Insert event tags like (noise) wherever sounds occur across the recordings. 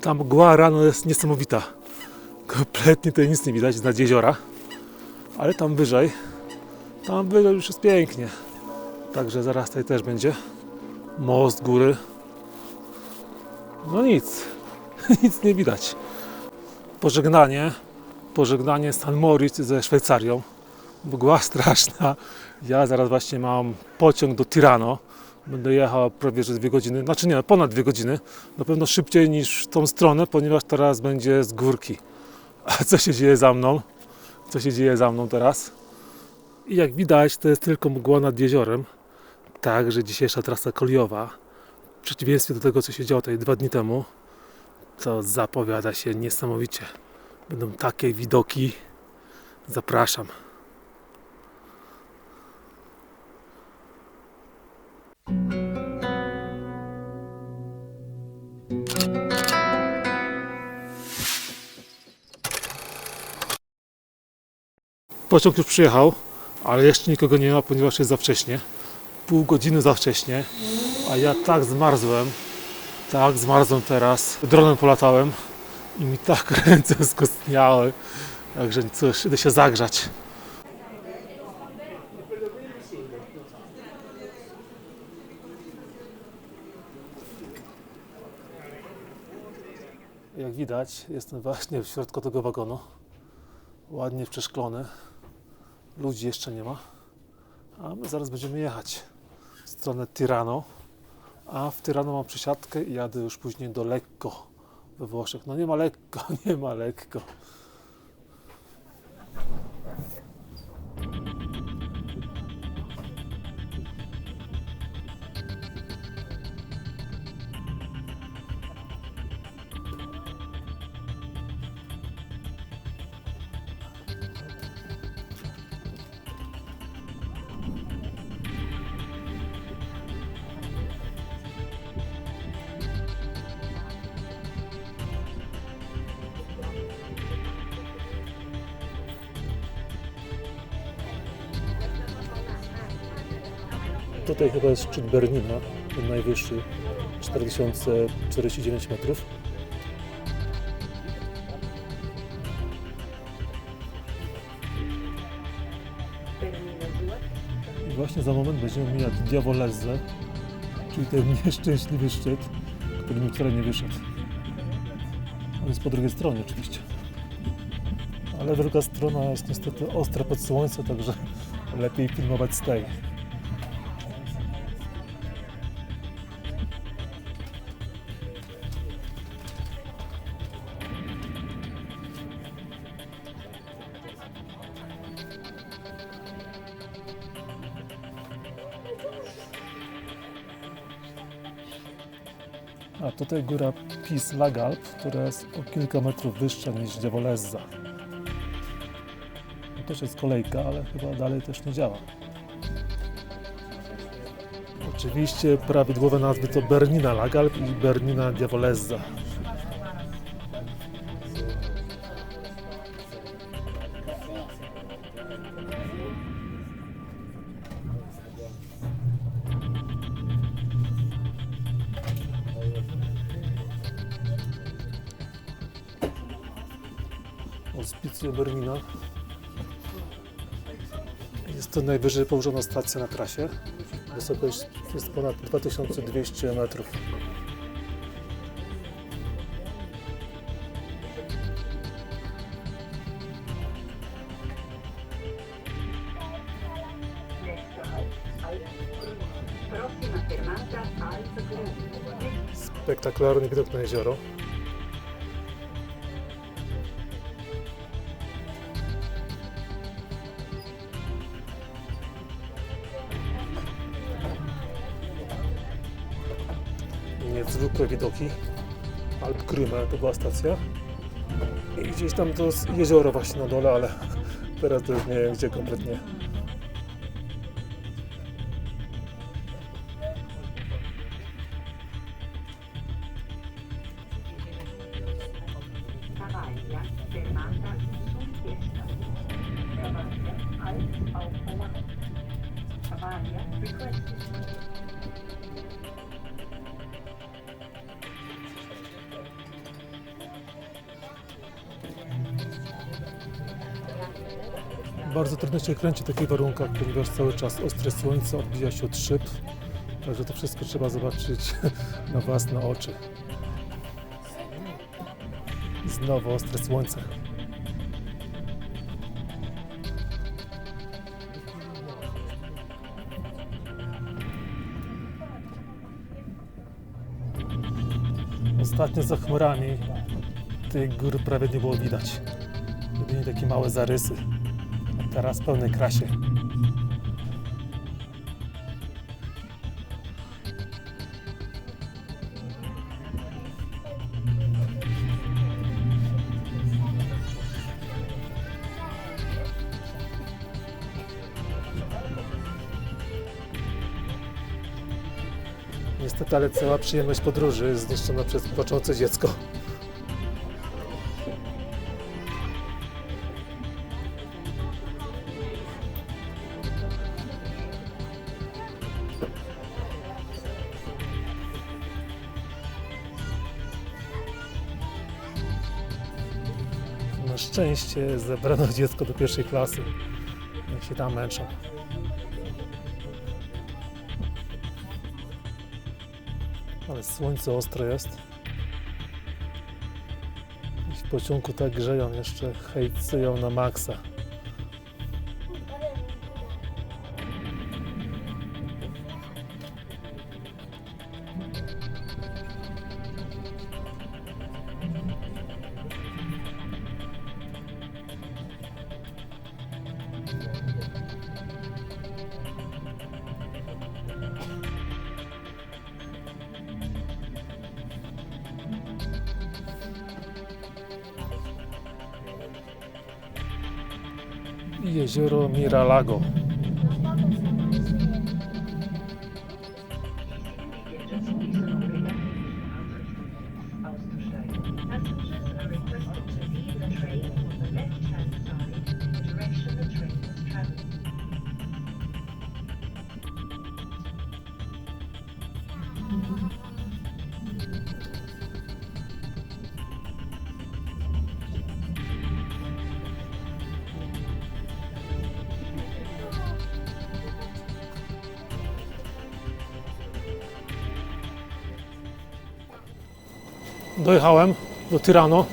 Ta mgła rano jest niesamowita. Kompletnie tutaj nic nie widać nad jeziora. Ale tam wyżej, tam wyżej już jest pięknie. Także zaraz tutaj też będzie most góry. No nic, (laughs) nic nie widać. Pożegnanie, pożegnanie San Moritz ze Szwajcarią. Mgła (laughs) straszna. Ja zaraz właśnie mam pociąg do Tirano. Będę jechał prawie że dwie godziny, znaczy nie, ponad dwie godziny. Na pewno szybciej niż w tą stronę, ponieważ teraz będzie z górki. A co się dzieje za mną? Co się dzieje za mną teraz? I jak widać, to jest tylko mgła nad jeziorem. Także dzisiejsza trasa kolejowa, w przeciwieństwie do tego, co się działo tutaj dwa dni temu, to zapowiada się niesamowicie. Będą takie widoki. Zapraszam. Pociąg już przyjechał, ale jeszcze nikogo nie ma, ponieważ jest za wcześnie. Pół godziny za wcześnie, a ja tak zmarzłem, tak zmarzłem teraz. Dronem polatałem i mi tak (laughs) ręce skostniały, także cóż, idę się zagrzać. Jak widać, jestem właśnie w środku tego wagonu. Ładnie przeszklony. Ludzi jeszcze nie ma. A my zaraz będziemy jechać w stronę Tirano. A w Tirano mam przesiadkę i jadę już później do Lekko we Włoszech. No nie ma lekko, (laughs) nie ma lekko. Tutaj chyba jest szczyt Bernina, ten najwyższy, 4049 metrów. I właśnie za moment będziemy mijać Diavolezze, czyli ten nieszczęśliwy szczyt, który mi wczoraj nie wyszedł. On jest po drugiej stronie oczywiście. Ale druga strona jest niestety ostra pod słońce, także lepiej filmować z tej. A tutaj góra Pis Lagalp, która jest o kilka metrów wyższa niż Diavolezza. To też jest kolejka, ale chyba dalej też nie działa. Oczywiście prawidłowe nazwy to Bernina Lagalp i Bernina Diavolezza. Hospicio Bernina. Jest to najwyżej położona stacja na trasie. Wysokość jest ponad 2200 metrów. Spektakularny widok na jezioro. Niezwykłe widoki. Alp Krymę to była stacja. I gdzieś tam to jezioro właśnie na dole, ale teraz to już nie wiem gdzie kompletnie. Bardzo trudno się kręci w takich warunkach, ponieważ cały czas ostre słońce odbija się od szyb. Także to wszystko trzeba zobaczyć (laughs) na własne oczy. Znowu ostre słońce. Ostatnio za chmurami tych gór prawie nie było widać. Jedynie takie małe zarysy. Teraz w krasie. Niestety, ale cała przyjemność podróży zniszczona przez płaczące dziecko. Na szczęście zebrano dziecko do pierwszej klasy. Niech się tam męczą. Ale słońce ostre jest. I w pociągu tak grzeją jeszcze, hejcują na maksa. Jezioro Miralago. Dojechałem do Tirano.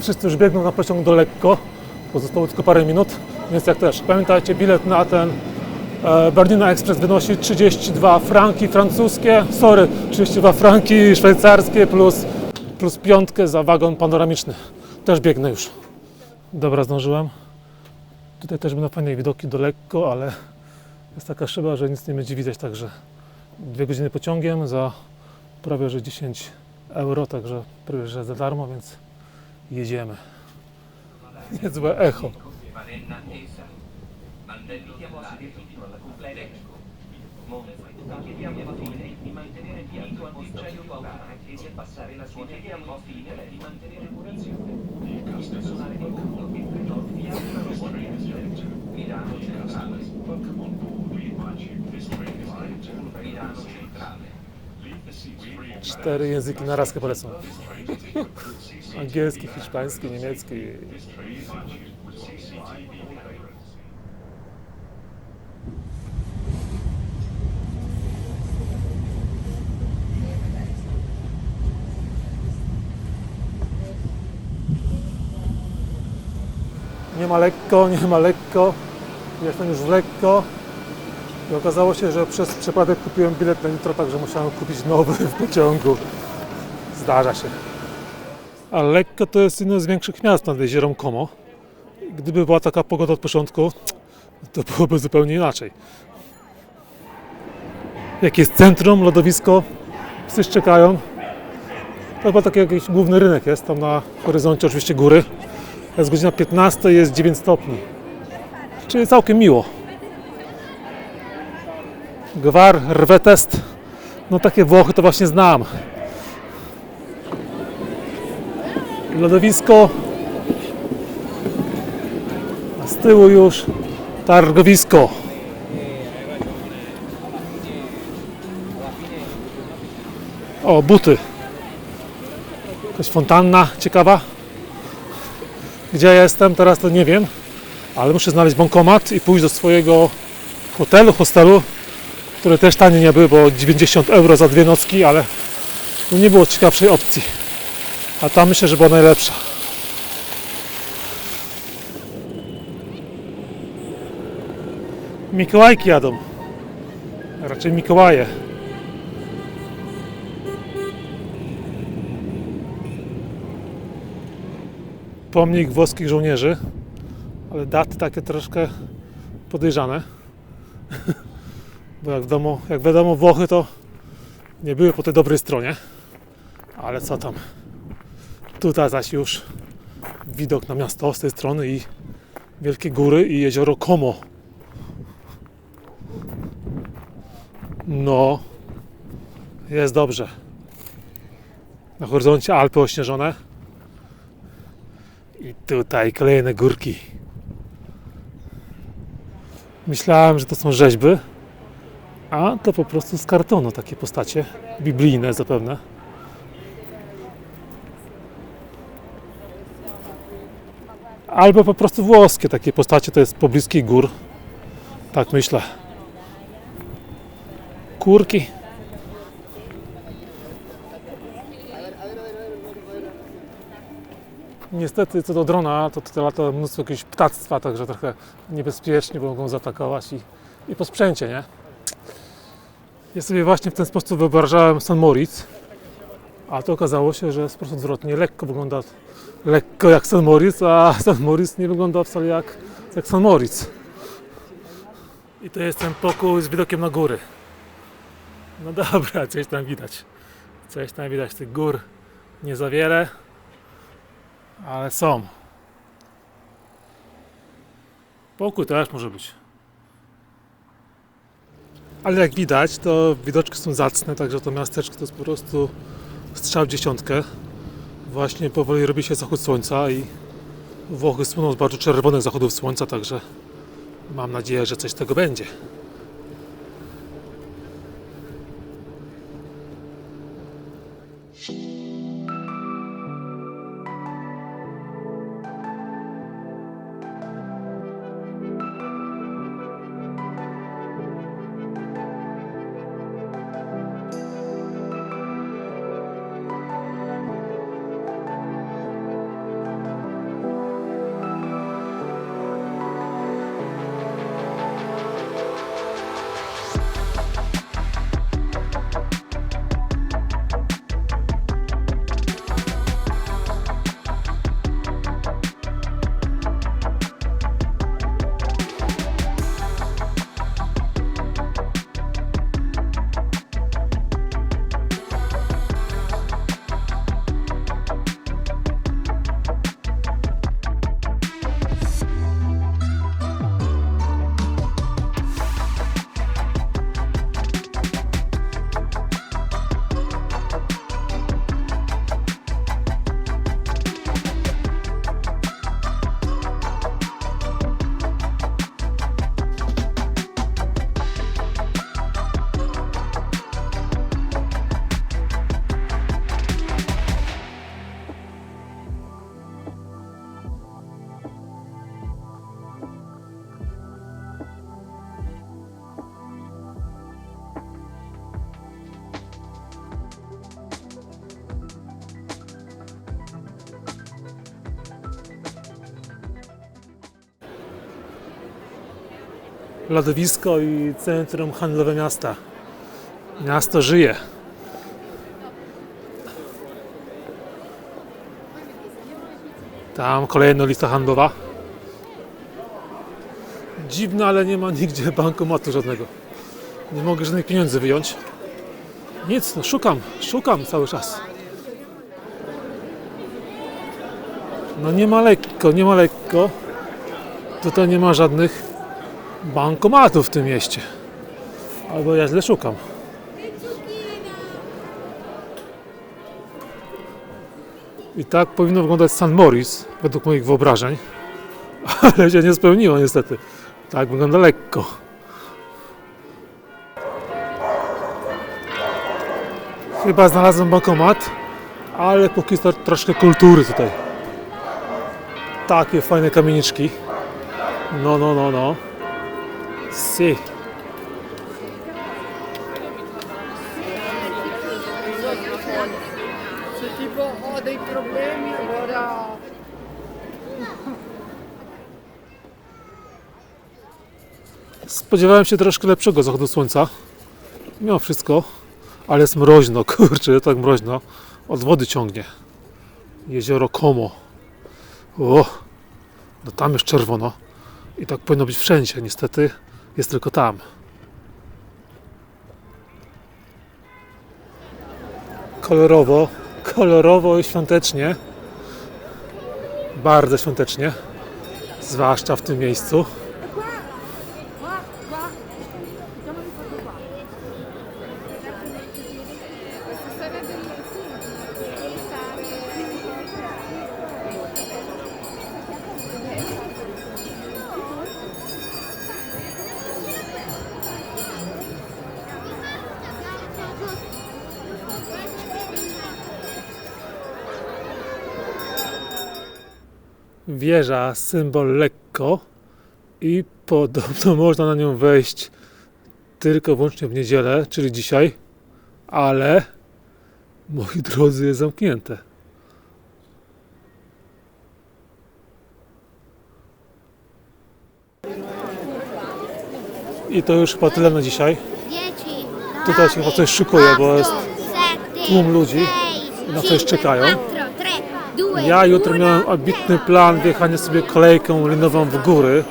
Wszyscy już biegną na pociąg do lekko. Pozostało tylko parę minut, więc jak też pamiętajcie, bilet na ten e, Bernina Express wynosi 32 franki francuskie, sorry, 32 franki szwajcarskie plus, plus piątkę za wagon panoramiczny. Też biegnę już. Dobra, zdążyłem. Tutaj też będą fajne widoki do lekko, ale jest taka szyba, że nic nie będzie widać, także dwie godziny pociągiem za prawie że 10 euro, także prawie że za darmo, więc jedziemy. Niezłe echo. Chiediamo a fine di mantenere piatto antincendio paurare e di abbassare la sua chiediamo a fine di mantenere curazione. Il personale di bordo che prenota fiamma lo orientamento. Milano Centrale. Milano Centrale. Cztery języki na raz chyba lecą. Angielski, hiszpański, niemiecki. Nie ma lekko, nie ma lekko. Jestem już lekko. I okazało się, że przez przypadek kupiłem bilet na nitro, także musiałem kupić nowy w pociągu. Zdarza się. A lekko to jest jedno z większych miast nad jeziorem Como. Gdyby była taka pogoda od początku, to byłoby zupełnie inaczej. Jak jest centrum, lodowisko, psy szczekają. To chyba taki jakiś główny rynek jest, tam na horyzoncie oczywiście góry. Jest godzina 15, jest 9 stopni. Czyli całkiem miło. Gwar, rwetest. No takie Włochy to właśnie znam. Lodowisko. A z tyłu już targowisko. O, buty. Jakaś fontanna ciekawa. Gdzie ja jestem teraz to nie wiem. ale muszę znaleźć bankomat i pójść do swojego hotelu, hostelu, które też tanie nie były, bo 90 euro za dwie nocki, ale no nie było ciekawszej opcji. A ta myślę, że była najlepsza. Mikołajki jadą. Raczej Mikołaje. Pomnik włoskich żołnierzy, ale daty takie troszkę podejrzane. (laughs) Bo jak wiadomo, jak wiadomo Włochy to nie były po tej dobrej stronie. Ale co tam. Tutaj zaś już widok na miasto z tej strony i wielkie góry i jezioro Como. No, jest dobrze. Na horyzoncie Alpy ośnieżone. I tutaj kolejne górki. Myślałem, że to są rzeźby, a to po prostu z kartonu takie postacie. Biblijne zapewne. Albo po prostu włoskie takie postacie, to jest pobliskich gór. Tak myślę. Kurki. Niestety co do drona, to tutaj lata mnóstwo jakiegoś ptactwa, także trochę niebezpiecznie, bo mogą zaatakować i, i po sprzęcie, nie? Ja sobie właśnie w ten sposób wyobrażałem San Moritz, a to okazało się, że jest po prostu odwrotnie. Lekko wygląda lekko jak San Moritz, a (laughs) San Moritz nie wygląda wcale jak, jak San Moritz. I to jest ten pokój z widokiem na góry. No dobra, coś tam widać. Coś tam widać tych gór. Nie za wiele, ale są. Pokój też może być. Ale jak widać, to widoczki są zacne, także to miasteczko to jest po prostu strzał w dziesiątkę. Właśnie powoli robi się zachód słońca i Włochy słyną z bardzo czerwonych zachodów słońca, także mam nadzieję, że coś z tego będzie. Lodowisko i centrum handlowe miasta. Miasto żyje. Tam kolejna lista handlowa. Dziwne, ale nie ma nigdzie bankomatu żadnego. Nie mogę żadnych pieniędzy wyjąć. Nic, no szukam, szukam cały czas. No nie ma lekko, nie ma lekko. Tutaj nie ma żadnych bankomatów w tym mieście. Albo ja źle szukam. I tak powinno wyglądać San Moritz, według moich wyobrażeń. (laughs) Ale się nie spełniło niestety. Tak wygląda lekko. Chyba znalazłem bankomat, ale póki co troszkę kultury tutaj. Takie fajne kamieniczki. No, no, no, no. Sì. Se tipo ho dei problemi allora Spodziewałem się troszkę lepszego zachodu słońca. Mimo wszystko, ale jest mroźno, (laughs) kurczę, tak mroźno. Od wody ciągnie. Jezioro Como. O, no tam jest czerwono. I tak powinno być wszędzie. Niestety jest tylko tam. Kolorowo, kolorowo i świątecznie. Bardzo świątecznie. Zwłaszcza w tym miejscu. Wieża, symbol lekko i podobno (laughs) można na nią wejść tylko wyłącznie w niedzielę, czyli dzisiaj, ale moi drodzy jest zamknięte. I to już chyba tyle na dzisiaj. 10, Tutaj się chyba coś szykuje, bo jest tłum ludzi i na coś czekają. Ja jutro miałem ambitny plan wjechania sobie kolejką linową w góry,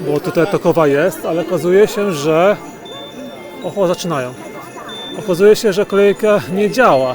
bo tutaj takowa jest, ale okazuje się, że... Oho, zaczynają. Okazuje się, że kolejka nie działa.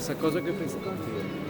stessa cosa che ho pensato anch'io.